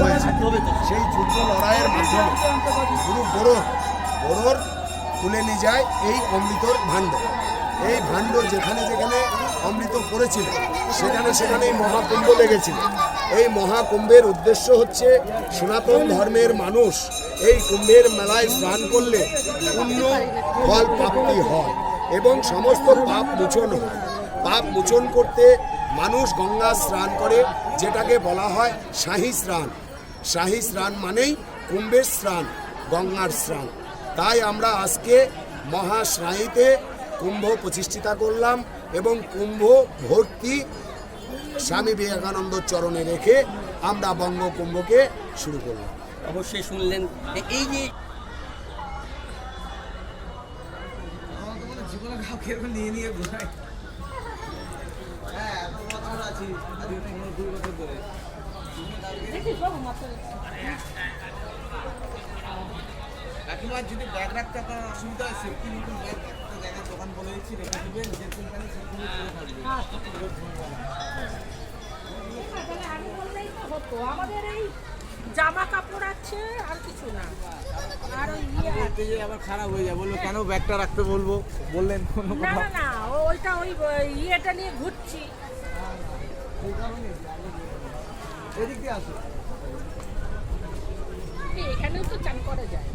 হয়েছে। সেই যুদ্ধ লড়াইয়ের মাধ্যমে গুরু বড়োর বড়োর তুলে নিয়ে যায় এই অমৃতর ভাণ্ড। এই ভাণ্ড যেখানে যেখানে অমৃত পড়েছিল, সেখানে সেখানে এই মহাকুম্ভ লেগেছিল। এই মহাকুম্ভের উদ্দেশ্য হচ্ছে সনাতন ধর্মের মানুষ এই কুম্ভের মেলায় স্নান করলে পুণ্য ফল প্রাপ্তি হয় এবং সমস্ত পাপ মোচন হয়। পাপ মোচন করতে মানুষ গঙ্গা স্নান করে যেটাকে বলা হয় শাহী স্নান। শাহী স্নান মানেই কুম্ভের স্নান গঙ্গার স্নান। তাই আমরা আজকে মহাশ্রায়ীতে কুম্ভ প্রতিষ্ঠিতা করলাম এবং কুম্ভ ভর্তি স্বামী বিবেকানন্দ চরণে রেখে আমরা বঙ্গ কুম্ভকে শুরু করলাম। অবশ্যই শুনলেন এই যে জীবনে কাউকে নিয়ে নিয়ে আছি আজকে পনেরো দুই বছর ধরে কাকিমার যদি ব্যাগ রাখতে আপনার অসুবিধা হয় সেফটি নতুন ব্যাগ একটা জায়গায় দোকান বলে দিচ্ছি রেখে দেবেন যেরকম সেরকম তো হতো আমাদের এই জামা কাপড় আছে আর কিছু না আর ওই ইয়ে আবার খারাপ হয়ে যায় বলল কেন ব্যাগটা রাখতে বলব? বললেন কোনো না না না ওইটা ওই ওই ইয়েটা নিয়ে ঘুরছি। এদিক দিয়ে আসো এখানেও তো চান করা যায়।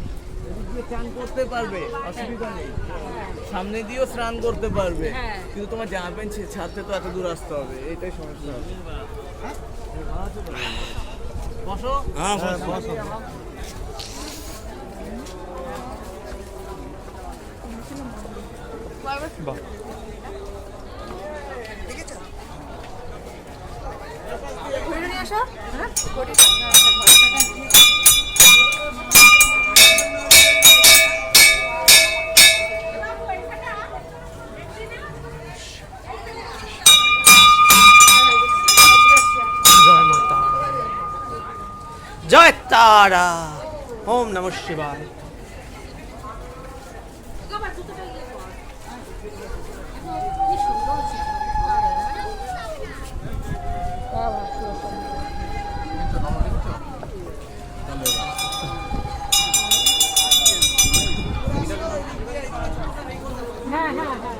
চান করতে পারবে অসুবিধা নেই। সামনে দিয়েও স্নান করতে পারবে হ্যাঁ। কিন্তু তোমার জামা প্যান্ট ছাড়তে তো এত দূর আসতে হবে এটাই সমস্যা। হ্যাঁ? বসো। হ্যাঁ মাতা জয় তারা। ওম নম শিবায়। হ্যাঁ হ্যাঁ হ্যাঁ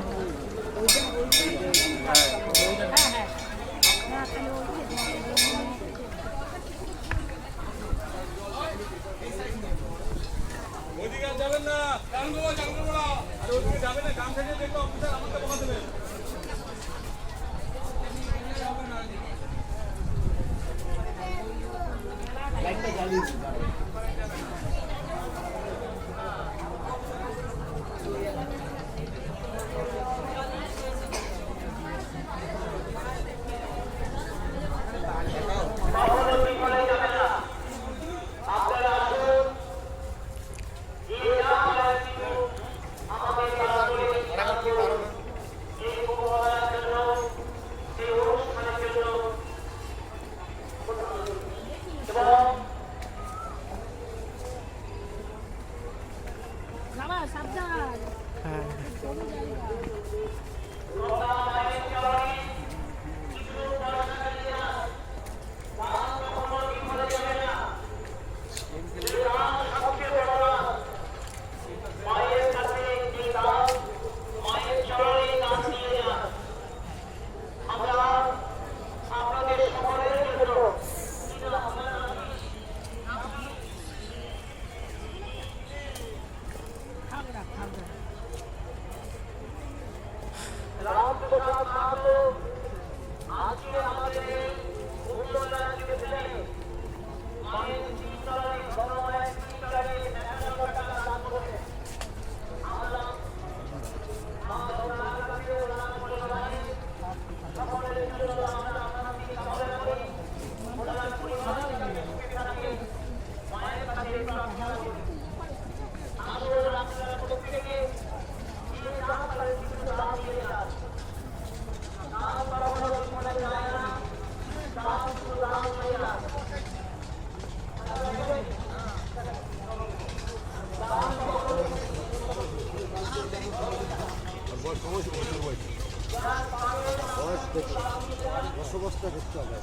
হ্যাঁ হ্যাঁ না, তাহলে ওই- বাবা সাবধান সবুজ জায়গা। খাবরা আজকে আমাদের বসবাসটা করতে হবে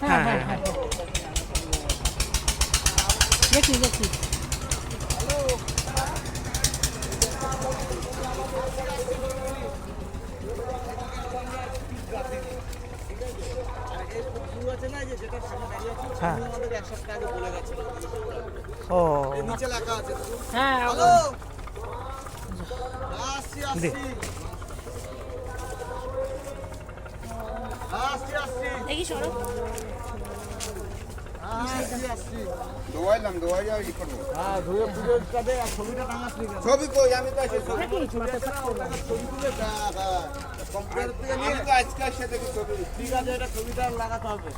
হ্যাঁ হ্যাঁ। হ্যাঁ। দেখি দেখি। টাঙাস নি কেন? ছবি কই? আমি তো হ্যাঁ হ্যাঁ। কম্পিউটার থেকে নিয়ে আমি আজকে এসে দেখি ছবি। ঠিক আছে এটা ছবিটা লাগাতে হবে।